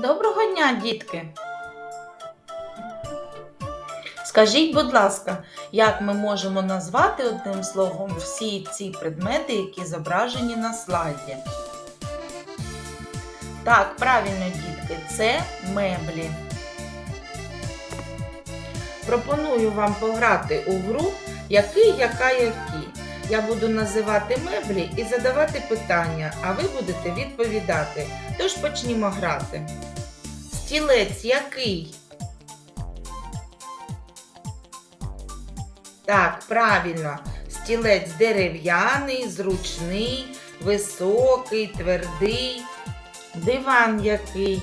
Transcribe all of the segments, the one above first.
Доброго дня, дітки! Скажіть, будь ласка, як ми можемо назвати одним словом всі ці предмети, які зображені на слайді? Так, правильно, дітки, це меблі. Пропоную вам пограти у гру який, яка, які. Я буду називати меблі і задавати питання, а ви будете відповідати. Тож почнімо грати. Стілець який? Так, правильно. Стілець дерев'яний, зручний, високий, твердий. Диван який?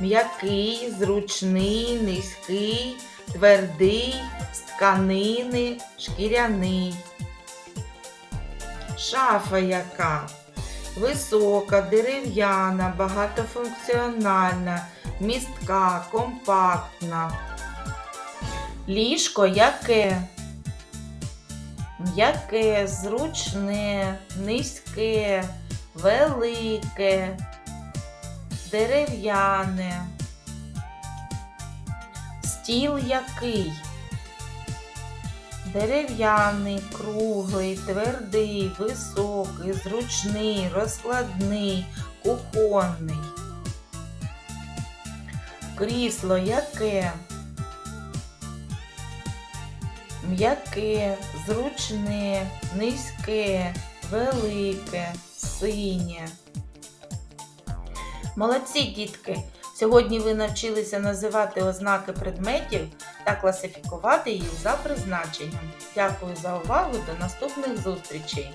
М'який, зручний, низький, твердий, з тканини, шкіряний. Шафа яка? Висока, дерев'яна, багатофункціональна, містка, компактна. Ліжко яке? М'яке, зручне, низьке, велике, дерев'яне. Стіл який? Дерев'яний, круглий, твердий, високий, зручний, розкладний, кухонний. Крісло яке? М'яке, зручне, низьке, велике, синє. Молодці, дітки! Сьогодні ви навчилися називати ознаки предметів та класифікувати їх за призначенням. Дякую за увагу до наступних зустрічей!